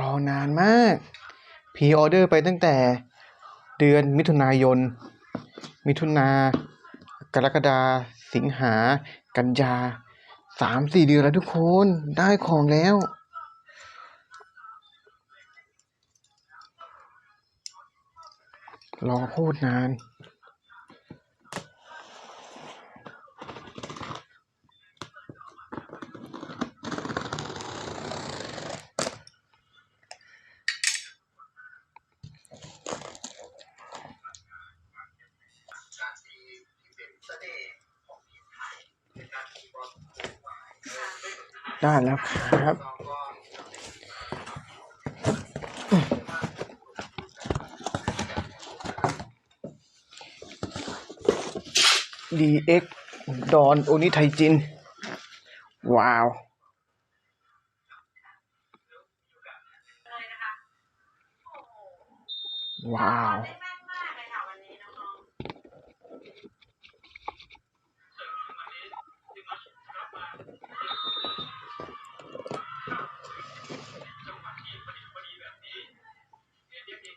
รอนานมากพรีออเดอร์ไปตั้งแต่เดือนมิถุนายน มิถุนากรกฎาสิงหา กันยาสามสี่เดือนแล้วทุกคนได้ของแล้ว รอโคตรนาน ได้แล้วครับ DX ดอนโอนิไทจิน ว้าวว้าว แล้วนะค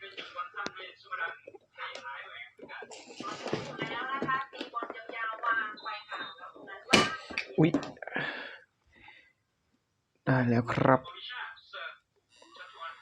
ะตีบ อุ๊ยได้แล้วครับ